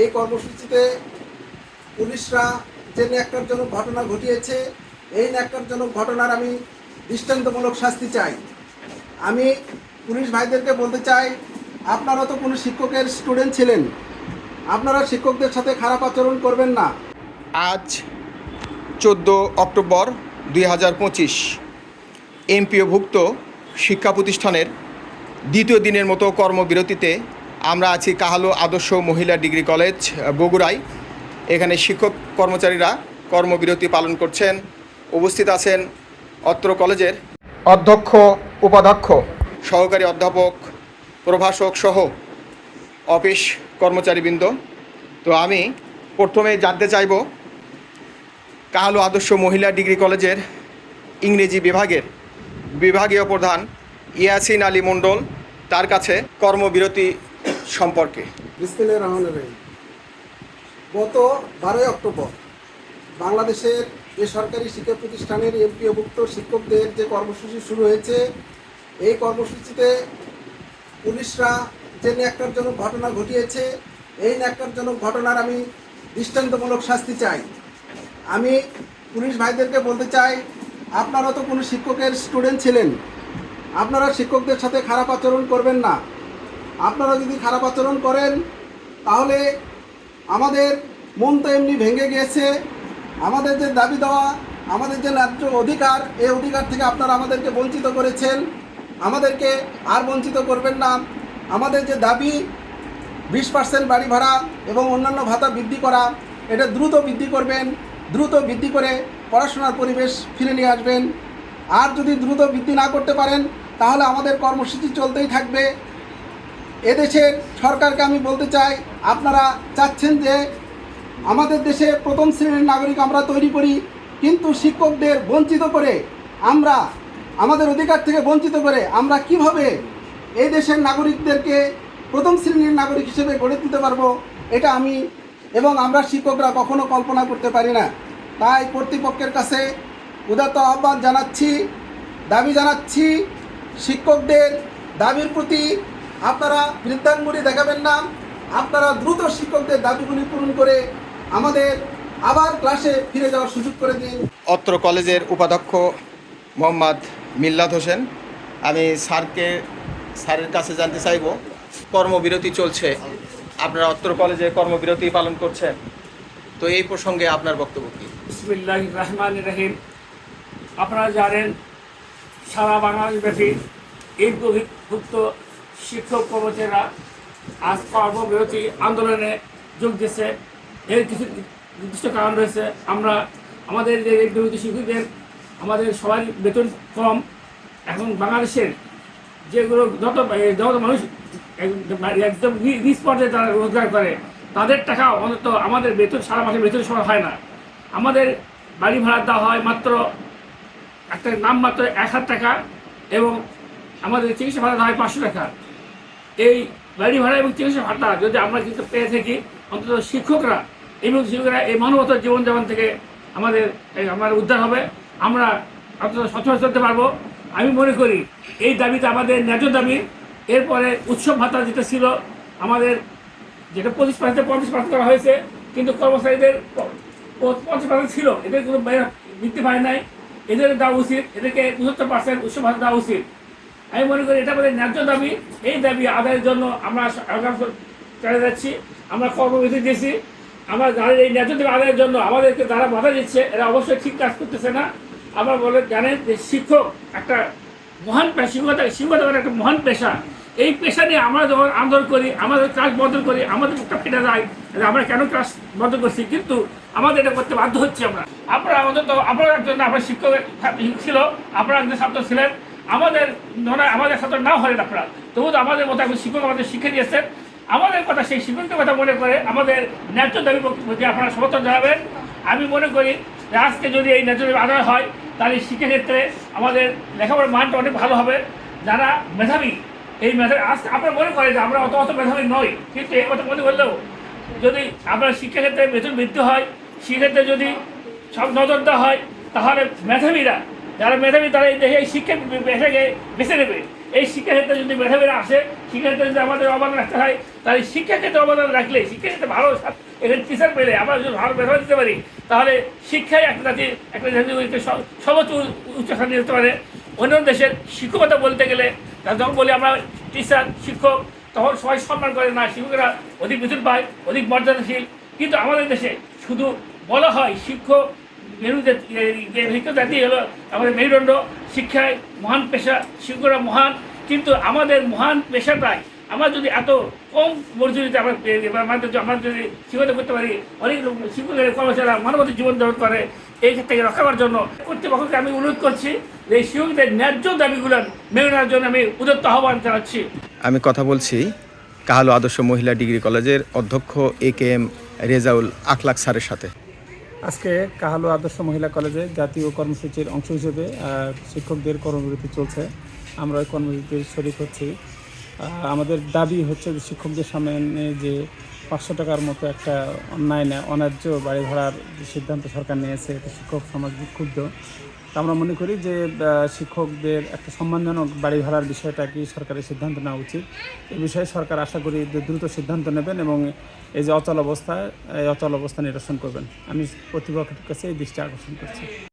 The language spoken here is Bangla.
এই কর্মসূচিতে পুলিশরা যে ন্যাক্কারজনক ঘটনা ঘটিয়েছে, এই ন্যাক্কারজনক ঘটনার আমি দৃষ্টান্তমূলক শাস্তি চাই। আমি পুলিশ ভাইদেরকে বলতে চাই, আপনারা তো কোনো শিক্ষকের স্টুডেন্ট ছিলেন। আপনারা শিক্ষকদের সাথে খারাপ আচরণ করবেন না। আজ চোদ্দ অক্টোবর দুই হাজার পঁচিশ, এমপিওভুক্ত শিক্ষা প্রতিষ্ঠানের দ্বিতীয় দিনের মতো কর্মবিরতিতে আমরা আছি কাহালু আদর্শ মহিলা ডিগ্রি কলেজ, বগুড়ায়। এখানে শিক্ষক কর্মচারীরা কর্মবিরতি পালন করছেন। উপস্থিত আছেন অত্র কলেজের অধ্যক্ষ, উপাধ্যক্ষ, সহকারী অধ্যাপক, প্রভাষক সহ অফিস কর্মচারীবৃন্দ। তো আমি প্রথমে জানতে চাইব, কাহালু আদর্শ মহিলা ডিগ্রি কলেজের ইংরেজি বিভাগের বিভাগীয় প্রধান ইয়াসিন আলী মণ্ডল, তার কাছে কর্মবিরতি সম্পর্কে। গত বারোই অক্টোবর বাংলাদেশের বেসরকারি শিক্ষা প্রতিষ্ঠানের এমপিওভুক্ত শিক্ষকদের যে কর্মসূচি শুরু হয়েছে, এই কর্মসূচিতে পুলিশরা যে ন্যাক্কারজনক ঘটনা ঘটিয়েছে, এই ন্যাক্কারজনক ঘটনার আমি দৃষ্টান্তমূলক শাস্তি চাই। আমি পুলিশ ভাইদেরকে বলতে চাই, আপনারা তো কোনো শিক্ষকের স্টুডেন্ট ছিলেন। আপনারা শিক্ষকদের সাথে খারাপ আচরণ করবেন না। আপনারা যদি খারাপ আচরণ করেন, তাহলে আমাদের মন তো এমনি ভেঙে গিয়েছে। আমাদের যে দাবি দেওয়া, আমাদের যে ন্যায্য অধিকার, এই অধিকার থেকে আপনারা আমাদেরকে বঞ্চিত করেছেন। আমাদেরকে আর বঞ্চিত করবেন না। আমাদের যে দাবি, বিশ পার্সেন্ট বাড়ি ভাড়া এবং অন্যান্য ভাতা বৃদ্ধি করা, এটা দ্রুত বৃদ্ধি করবেন। দ্রুত বৃদ্ধি করে পড়াশোনার পরিবেশ ফিরে নিয়ে আসবেন। আর যদি দ্রুত বৃদ্ধি না করতে পারেন, তাহলে আমাদের কর্মসূচি চলতেই থাকবে। এদেশের সরকারকে আমি বলতে চাই, আপনারা চাচ্ছেন যে আমাদের দেশে প্রথম শ্রেণির নাগরিক আমরা তৈরি করি, কিন্তু শিক্ষকদের বঞ্চিত করে আমরা, আমাদের অধিকার থেকে বঞ্চিত করে আমরা কীভাবে এই দেশের নাগরিকদেরকে প্রথম শ্রেণির নাগরিক হিসেবে গড়ে তুলতে পারব, এটা আমি এবং আমরা শিক্ষকরা কখনো কল্পনা করতে পারি না। তাই কর্তৃপক্ষের কাছে উদাত্ত আহ্বান জানাচ্ছি, দাবি জানাচ্ছি, শিক্ষকদের দাবির প্রতি আপনারা বৃদ্ধাঙ্গুলি দেখাবেন না। আপনারা দ্রুত শিক্ষকদের দাবিগুলি পূরণ করে আমাদের আবার ক্লাসে ফিরে যাওয়ার সুযোগ করে দিন। অত্র কলেজের উপাধ্যক্ষ মোহাম্মদ মিল্লাত হোসেন আমি স্যারকে স্যারের কাছে জানতে চাইব কর্মবিরতি চলছে। আপনারা অত্র কলেজে কর্মবিরতি পালন করছেন। তো এই প্রসঙ্গে আপনার বক্তব্য কী? বিসমিল্লাহ রহমান রহিম। আপনারা জানেন সারা বাংলাদেশব্যাপী এই ভুক্ত শিক্ষক কর্মচারীরা আজ কর্মবিরতি আন্দোলনে যোগ দিয়েছে। এর কিছু নির্দিষ্ট কারণ রয়েছে। আমরা আমাদের যে বিরোধী শিক্ষকদের, আমাদের সবার বেতন কম। এখন বাংলাদেশের যেগুলো যত যত মানুষ একদম নিজ পর্যায়ে তারা রোজগার করে, তাদের টাকা অন্তত আমাদের বেতন, সারা মাসে বেতন সময় হয় না। আমাদের বাড়ি ভাড়া দেওয়া হয় মাত্র একটা নাম মাত্র এক হাজার টাকা এবং আমাদের চিকিৎসা ভাড়া দেওয়া হয় পাঁচশো টাকা। এই বাড়ি ভাড়া এবং চিকিৎসা ভাড়া যদি আমরা কিন্তু পেয়ে থাকি, অন্তত শিক্ষকরা এবং শিক্ষকরা এই মানবতার জীবনযাপন থেকে আমাদের আমার উদ্ধার হবে। আমরা অন্তত সচল চলতে পারব। আমি মনে করি এই দাবিটা আমাদের ন্যায্য দাবি। এরপরে উৎসব ভাতা যেটা ছিল, আমাদের যেটা পঁচিশ পার্সেন্ট পঞ্চাশ পার্সেন্ট করা হয়েছে, কিন্তু কর্মচারীদের পঞ্চাশ পার্সেন্ট ছিল। এদের কোনো বৃদ্ধি পায় নাই। এদের দেওয়া উচিত। এদেরকে পঁচাত্তর পার্সেন্ট উৎসব ভাতা দেওয়া উচিত। আমি মনে করি এটা আমাদের ন্যায্য দাবি। এই দাবি আদায়ের জন্য আমরা চালিয়ে যাচ্ছি, আমরা কর্মবিধি দিয়েছি। আমরা যাদের এই ন্যায্য দাবি আদায়ের জন্য আমাদেরকে যারা বাধা দিচ্ছে, এরা অবশ্যই ঠিক কাজ করতেছে না। আমরা বলে জানেন যে শিক্ষক একটা মহান পেশা, শিক্ষকতা শিক্ষকতা করা একটা মহান পেশা। এই পেশা নিয়ে আমরা যখন আন্দোলন করি, আমাদের ক্লাস বন্ধ করি, আমাদের মুখটা ফেটে যায় আমরা কেন ক্লাস বন্ধ করছি? কিন্তু আমাদের এটা করতে বাধ্য হচ্ছে আমরা। আপনারা আমাদের তো আপনারা একজন আপনার শিক্ষক ছিল, আপনারা একজন ছাত্র ছিলেন। আমাদের ধরা, আমাদের ছাত্র নাও হলেন আপনারা। তবু তো আমাদের মতো একজন শিক্ষক আমাদের শিক্ষা দিয়েছেন। আমাদের কথা, সেই শিক্ষকদের কথা মনে করে আমাদের ন্যায্য দাবি প্রতি আপনারা সমর্থন জানাবেন। আমি মনে করি যে আজকে যদি এই ন্যায্য দাবি আদায় হয়, তাহলে শিক্ষাক্ষেত্রে আমাদের লেখাপড়ার মানটা অনেক ভালো হবে। যারা মেধাবী, এই মেধাবী, আজ আপনারা মনে করেন যে আমরা অত অত মেধাবী নই। কিন্তু এই কথা মনে করলেও যদি আপনার শিক্ষাক্ষেত্রে বেতন বৃদ্ধি হয়, সেক্ষেত্রে যদি সব নজর দেওয়া হয়, তাহলে মেধাবীরা যারা মেধাবী তারা এই দেশে এই শিক্ষা পেশাকে বেছে নেবে। এই শিক্ষাক্ষেত্রে যদি মেধাবীরা আসে শিক্ষাক্ষেত্রে যদি আমাদের অবদান রাখতে হয়, তাহলে শিক্ষাক্ষেত্রে অবদান রাখলে শিক্ষাক্ষেত্রে ভালো এখানে টিচার পেলে, আমরা যদি ভালো মেধাবী দিতে পারি, তাহলে শিক্ষাই একটা জাতির, একটা জাতিকে সর্বোচ্চ উচ্চস্থানে যেতে পারে। অন্য দেশের শিক্ষকতা বলতে গেলে যখন বলি আমরা টিচার শিক্ষক, তখন সবাই সম্মান করে না, শিক্ষকরা অধিক বেতন পায়, অধিক মর্যাদাশীল। কিন্তু আমাদের দেশে শুধু বলা হয় শিক্ষক মেরু জাতি হলো আমাদের মেরুদণ্ড, শিক্ষায় মহান পেশা শিক্ষকরা মহান, কিন্তু আমাদের মহান পেশাটাই, আমরা যদি এত কম মজুরিতে আমরা আমাদের আমরা যদি শিক্ষকতা করতে পারি, অনেক শিক্ষকের কর্মচারীরা মানবতী জীবন যাপন করে, এই ক্ষেত্রে রক্ষা করার জন্য কর্তৃপক্ষকে আমি অনুরোধ করছি এই শিক্ষকদের ন্যায্য দাবিগুলো নেওয়ার জন্য আমি উদত্ত আহ্বান জানাচ্ছি। আমি কথা বলছি কাহালু আদর্শ মহিলা ডিগ্রি কলেজের অধ্যক্ষ এ কে এম রেজাউল আখলাক স্যারের সাথে। আজকে কাহালু আদর্শ মহিলা কলেজে জাতীয় কর্মসূচির অংশ হিসেবে শিক্ষকদের কর্মবিরতি চলছে। আমরা ওই কর্মবিরতির শরিক হচ্ছি। আমাদের দাবি হচ্ছে যে শিক্ষকদের সামনে যে পাঁচশো টাকার মতো একটা অন্যায় না অন্যায্য বাড়ি ভাড়ার সিদ্ধান্ত সরকার নিয়েছে, এতে শিক্ষক সমাজ ক্ষুব্ধ। তা আমরা মনে করি যে শিক্ষকদের একটা সম্মানজনক বাড়ি ভাড়ার বিষয়টা কি সরকারের সিদ্ধান্ত নেওয়া উচিত? এ বিষয়ে সরকার আশা করি দ্রুত সিদ্ধান্ত নেবেন এবং এই যে অচল অবস্থা, এই অচল অবস্থা নিরসন করবেন। আমি প্রতিপক্ষের কাছে এই দৃষ্টি আকর্ষণ করছি।